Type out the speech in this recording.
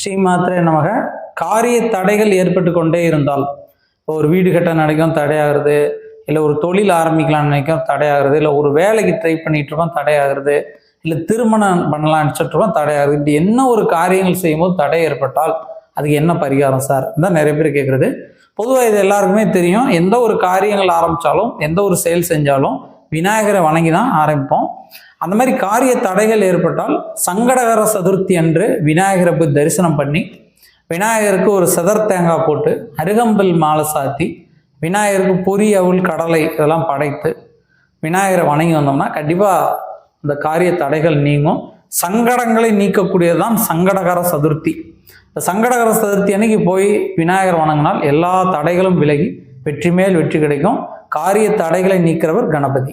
ஸ்ரீமாத்திரை நமக. காரிய தடைகள் ஏற்பட்டு கொண்டே இருந்தால் இப்போ ஒரு வீடு கட்ட நினைக்கும் தடையாகிறது இல்லை ஒரு தொழில் ஆரம்பிக்கலாம்னு நினைக்கும் தடையாகிறது இல்லை ஒரு வேலைக்கு ட்ரை பண்ணிட்டு இருக்கோம் தடையாகிறது இல்லை திருமணம் பண்ணலாம் நினச்சிட்டு இருக்கோம் தடையாகிறது. இப்படி என்ன ஒரு காரியங்கள் செய்யும்போது தடை ஏற்பட்டால் அதுக்கு என்ன பரிகாரம் சார்? தான் நிறைய பேர் கேட்குறது பொதுவாக இது எல்லாருக்குமே தெரியும். எந்த ஒரு காரியங்கள் ஆரம்பித்தாலும் எந்த ஒரு செயல் செஞ்சாலும் விநாயகரை வணங்கி தான் ஆரம்பிப்போம். அந்த மாதிரி காரிய தடைகள் ஏற்பட்டால் சங்கடகர சதுர்த்தி அன்று விநாயகரை போய் தரிசனம் பண்ணி விநாயகருக்கு ஒரு செதர் தேங்காய் போட்டு அருகம்பல் மாலை சாத்தி விநாயகருக்கு பொரி அவுள் கடலை இதெல்லாம் படைத்து விநாயகரை வணங்கி வந்தோம்னா கண்டிப்பாக இந்த காரிய தடைகள் நீங்கும். சங்கடங்களை நீக்கக்கூடியதுதான் சங்கடகர சதுர்த்தி. இந்த சங்கடகர சதுர்த்தி அன்னைக்கு போய் விநாயகர் வணங்கினால் எல்லா தடைகளும் விலகி வெற்றி மேல் வெற்றி கிடைக்கும். காரிய தடைகளை நீக்கிறவர் கணபதி.